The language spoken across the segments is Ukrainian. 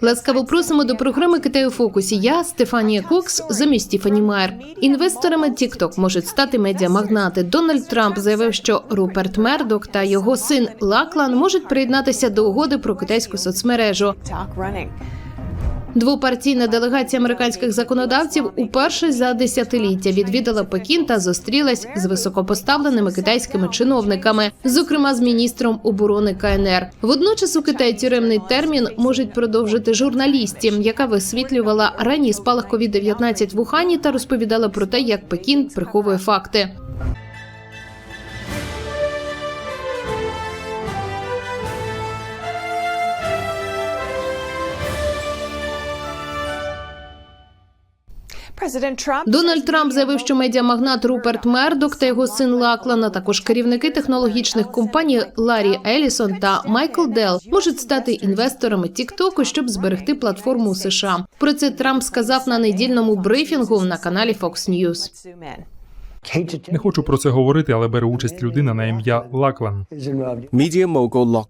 Ласкаво просимо до програми Китай у фокусі. Я Стефанія Кокс замість Тіфані Майер. Інвесторами TikTok можуть стати медіамагнати. Дональд Трамп заявив, що Руперт Мердок та його син Лаклан можуть приєднатися до угоди про китайську соцмережу. Двопартійна делегація американських законодавців уперше за десятиліття відвідала Пекін та зустрілась з високопоставленими китайськими чиновниками, зокрема з міністром оборони КНР. Водночас у Китаї тюремний термін можуть продовжити журналісті, яка висвітлювала ранній спалах COVID-19 в Ухані та розповідала про те, як Пекін приховує факти. Дональд Трамп заявив, що медіамагнат Руперт Мердок та його син Лаклан, а також керівники технологічних компаній Ларі Елісон та Майкл Дел можуть стати інвесторами Тіктоку, щоб зберегти платформу у США. Про це Трамп сказав на недільному брифінгу на каналі Fox News. Не хочу про це говорити, але бере участь людина на ім'я Лаклан.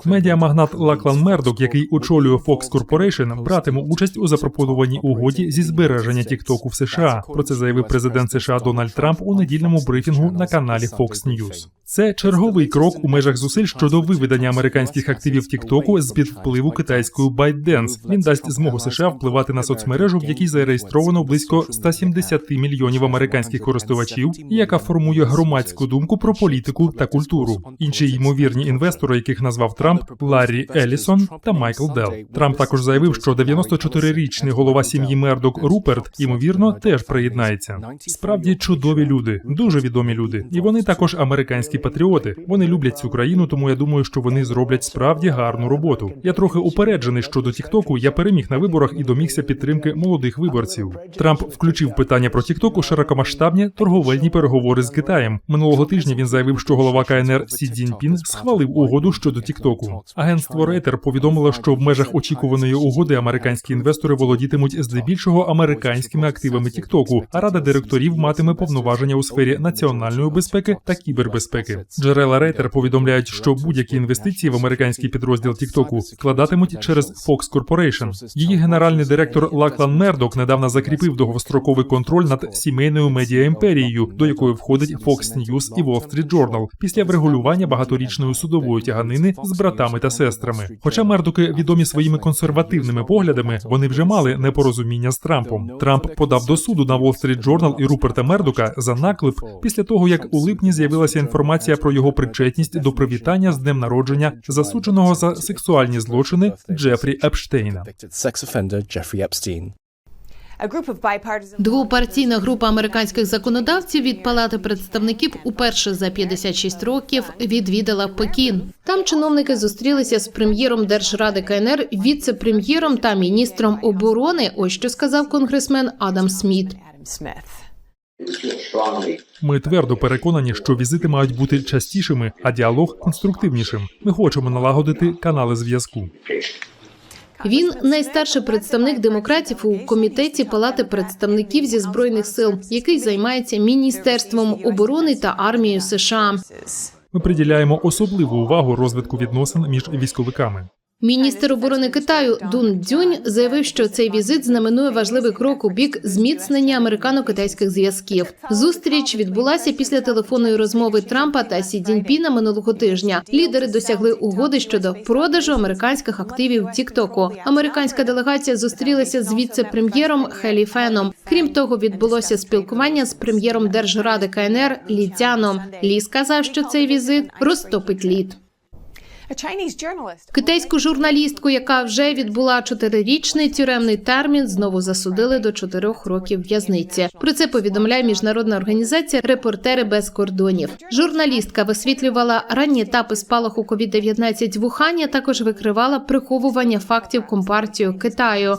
Медіамагнат Лаклан Мердок, який очолює Fox Corporation, братиме участь у запропонованій угоді зі збереження Тіктоку в США. Про це заявив президент США Дональд Трамп у недільному брифінгу на каналі Fox News. Це черговий крок у межах зусиль щодо виведення американських активів Тіктоку з під впливу китайської ByteDance. Він дасть змогу США впливати на соцмережу, в якій зареєстровано близько 170 мільйонів американських користувачів, яка формує громадську думку про політику та культуру. Інші ймовірні інвестори, яких назвав Трамп, Ларрі Елісон та Майкл Дел. Трамп також заявив, що 94-річний голова сім'ї Мердок Руперт ймовірно теж приєднається. Справді чудові люди, дуже відомі люди, і вони також американські патріоти. Вони люблять цю країну, тому я думаю, що вони зроблять справді гарну роботу. Я трохи упереджений щодо Тіктоку. Я переміг на виборах і домігся підтримки молодих виборців. Трамп включив питання про Тікток у широкомасштабні торговельні переговори з Китаєм. Минулого тижня він заявив, що голова КНР Сі Цзіньпін схвалив угоду щодо Тіктоку. Агентство Рейтер повідомило, що в межах очікуваної угоди американські інвестори володітимуть здебільшого американськими активами Тіктоку, а рада директорів матиме повноваження у сфері національної безпеки та кібербезпеки. Джерела Рейтер повідомляють, що будь-які інвестиції в американський підрозділ Тіктоку вкладатимуть через Fox Corporation. Її генеральний директор Лаклан Мердок недавно закріпив довгостроковий контроль над сімейною медіа імперією, до якої входить Fox News і Wall Street Journal, після врегулювання багаторічної судової тяганини з братами та сестрами. Хоча мердоки відомі своїми консервативними поглядами, вони вже мали непорозуміння з Трампом. Трамп подав до суду на Wall Street Journal і Руперта Мердока за наклеп після того, як у липні з'явилася інформація про його причетність до привітання з днем народження засудженого за сексуальні злочини Джефрі Епштейна. Двопартійна група американських законодавців від Палати представників уперше за 56 років відвідала Пекін. Там чиновники зустрілися з прем'єром Держради КНР, віце-прем'єром та міністром оборони. Ось що сказав конгресмен Адам Сміт. Ми твердо переконані, що візити мають бути частішими, а діалог конструктивнішим. Ми хочемо налагодити канали зв'язку. Він найстарший представник демократів у комітеті Палати представників зі збройних сил, який займається міністерством оборони та армією США. Ми приділяємо особливу увагу розвитку відносин між військовиками. Міністр оборони Китаю Дун Дзюнь заявив, що цей візит знаменує важливий крок у бік зміцнення американо-китайських зв'язків. Зустріч відбулася після телефонної розмови Трампа та Сі Цзіньпіна минулого тижня. Лідери досягли угоди щодо продажу американських активів Тіктоку. Американська делегація зустрілася з віце-прем'єром Хелі Феном. Крім того, відбулося спілкування з прем'єром Держради КНР Лі Цяном. Лі сказав, що цей візит розтопить лід. Китайську журналістку, яка вже відбула чотирирічний тюремний термін, знову засудили до чотирьох років в'язниці. Про це повідомляє міжнародна організація Репортери без кордонів. Журналістка висвітлювала ранні етапи спалаху COVID-19 в Ухані, а також викривала приховування фактів компартію Китаю.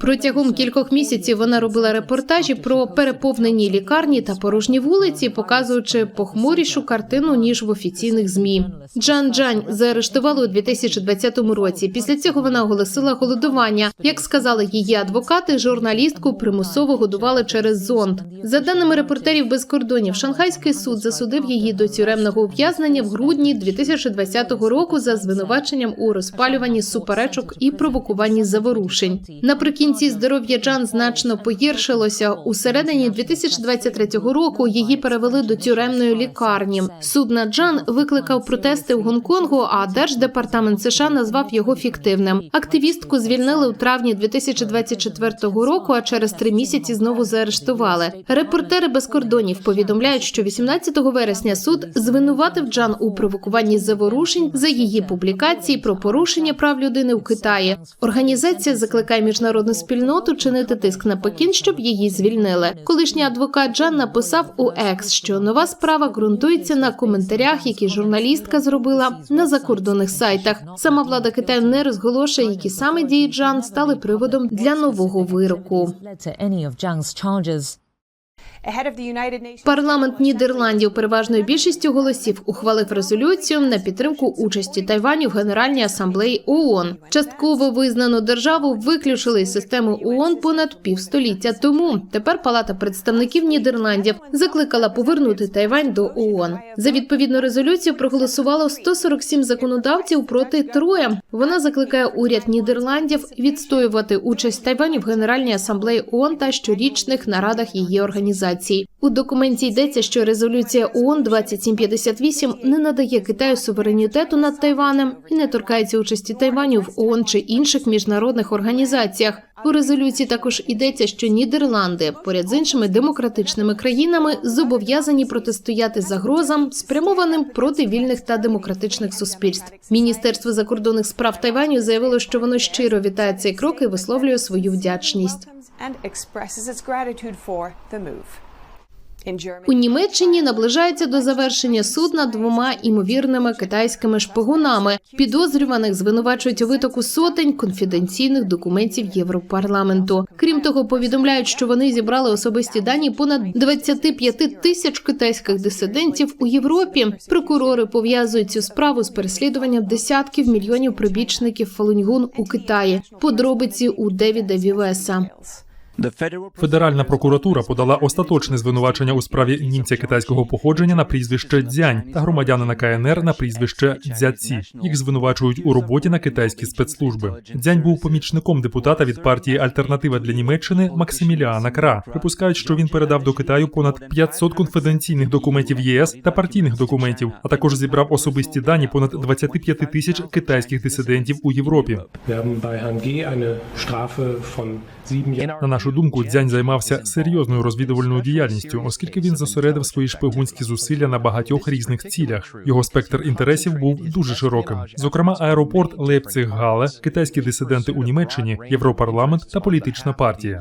Протягом кількох місяців вона робила репортажі про переповнені лікарні та порожні вулиці, показуючи похмурішу картину ніж в офіційних змі. Джан Джань заарештували у 2020 році. Після цього вона оголосила голодування. Як сказали її адвокати, журналістку примусово годували через зонд. За даними репортерів без кордонів, шанхайський суд засудив її до тюремного ув'язнення в грудні 2020 року за звинуваченням у розпалюванні суперечок і провокуванні заворушень. Наприкінці здоров'я Джан значно погіршилося. У середині 2023 року її перевели до тюремної лікарні. Суд над Джан викликав протести в Гонконгу, а держдепартамент США назвав його фіктивним. Активістку звільнили у травні 2024 року, а через три місяці знову заарештували. Репортери без кордонів повідомляють, що 18 вересня суд звинуватив Джан у провокуванні заворушень за її публікації про порушення прав людини в Китаї. Організація закликає міжнародну спільноту чинити тиск на Пекін, щоб її звільнили. Колишній адвокат Джан написав у Екс, що нова справа ґрунтується на коментарях, які журналістка зробила на закордонних сайтах. Сама влада Китаю не розголошує, які саме дії Джан стали приводом для нового вироку. Парламент Нідерландів переважною більшістю голосів ухвалив резолюцію на підтримку участі Тайваню в Генеральній асамблеї ООН. Частково визнану державу виключили із системи ООН понад півстоліття тому. Тепер Палата представників Нідерландів закликала повернути Тайвань до ООН. За відповідну резолюцію проголосувало 147 законодавців проти троє. Вона закликає уряд Нідерландів відстоювати участь Тайваню в Генеральній асамблеї ООН та щорічних нарадах її організацій. У документі йдеться, що резолюція ООН 2758 не надає Китаю суверенітету над Тайванем і не торкається участі Тайваню в ООН чи інших міжнародних організаціях. У резолюції також йдеться, що Нідерланди поряд з іншими демократичними країнами зобов'язані протистояти загрозам, спрямованим проти вільних та демократичних суспільств. Міністерство закордонних справ Тайваню заявило, що воно щиро вітає цей крок і висловлює свою вдячність. У Німеччині наближається до завершення суд над двома імовірними китайськими шпигунами. Підозрюваних звинувачують у витоку сотень конфіденційних документів Європарламенту. Крім того, повідомляють, що вони зібрали особисті дані понад 25 тисяч китайських дисидентів у Європі. Прокурори пов'язують цю справу з переслідуванням десятків мільйонів прибічників Фалуньгун у Китаї. Подробиці у Девіда Вівеса. Федеральна прокуратура подала остаточне звинувачення у справі німця китайського походження на прізвище Дзянь та громадянина КНР на прізвище Дзяці. Їх звинувачують у роботі на китайські спецслужби. Дзянь був помічником депутата від партії Альтернатива для Німеччини Максиміліана Кра. Припускають, що він передав до Китаю понад 500 конфіденційних документів ЄС та партійних документів, а також зібрав особисті дані понад 25 тисяч китайських дисидентів у Європі. На нашу думку, дзянь займався серйозною розвідувальною діяльністю, оскільки він зосередив свої шпигунські зусилля на багатьох різних цілях. Його спектр інтересів був дуже широким. Зокрема, аеропорт Лейпциг Гале, китайські дисиденти у Німеччині, Європарламент та політична партія.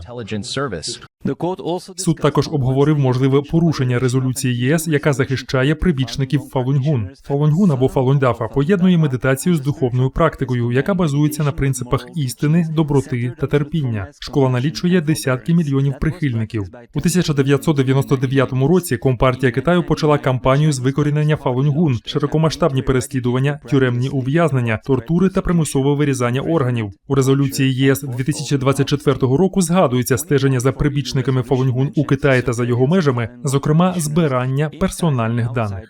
Суд також обговорив можливе порушення резолюції ЄС, яка захищає прибічників Фалуньгун. Фалуньгун або Фалуньдафа поєднує медитацію з духовною практикою, яка базується на принципах істини, доброти та терпіння. Школа налічує десятки мільйонів прихильників. У 1999 році Компартія Китаю почала кампанію з викорінення Фалуньгун, широкомасштабні переслідування, тюремні ув'язнення, тортури та примусове вирізання органів. У резолюції ЄС 2024 року згадується стеження за прибічниками Фалуньгун у Китаї та за його межами, зокрема збирання персональних даних.